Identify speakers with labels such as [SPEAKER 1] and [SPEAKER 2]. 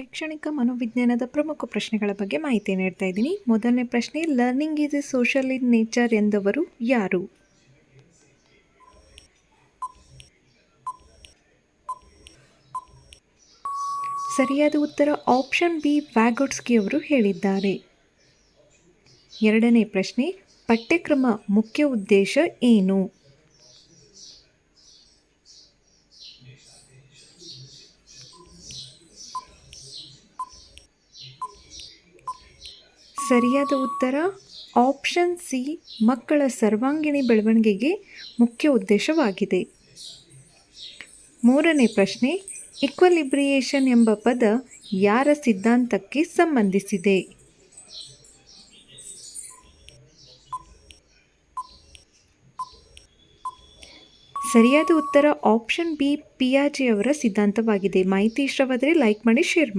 [SPEAKER 1] ಶೈಕ್ಷಣಿಕ ಮನೋವಿಜ್ಞಾನದ ಪ್ರಮುಖ ಪ್ರಶ್ನೆಗಳ ಬಗ್ಗೆ ಮಾಹಿತಿ ನೀಡ್ತಾ ಇದ್ದೀನಿ. ಮೊದಲನೇ ಪ್ರಶ್ನೆ learning is a social in nature ಎಂದವರು ಯಾರು? ಸರಿಯಾದ ಉತ್ತರ ಆಪ್ಷನ್ ಬಿ ವ್ಯಾಗೊಟ್ಸ್ಕಿ ಅವರು ಹೇಳಿದ್ದಾರೆ. ಎರಡನೇ ಪ್ರಶ್ನೆ, ಪಠ್ಯಕ್ರಮ ಮುಖ್ಯ ಉದ್ದೇಶ ಏನು? ಸರಿಯಾದ ಉತ್ತರ? ಆಪ್ಷನ್ ಸಿ, ಮಕ್ಕಳ ಸರ್ವಾಂಗೀಣ ಬೆಳವಣಿಗೆಗೆ ಮುಖ್ಯ ಉದ್ದೇಶವಾಗಿದೆ. ಮೂರನೇ ಪ್ರಶ್ನೆ ಇಕ್ವಲಿಬ್ರಿಯೇಷನ್ ಎಂಬ ಪದ ಯಾರ ಸಿದ್ಧಾಂತಕ್ಕೆ ಸಂಬಂಧಿಸಿದೆ? ಸರಿಯಾದ ಉತ್ತರ ಆಪ್ಷನ್ ಬಿ ಪಿಯಾಜಿಯವರ ಅವರ ಸಿದ್ಧಾಂತವಾಗಿದೆ. ಮಾಹಿತಿ ಇಷ್ಟವಾದರೆ ಲೈಕ್ ಮಾಡಿ, ಶೇರ್ ಮಾಡಿ.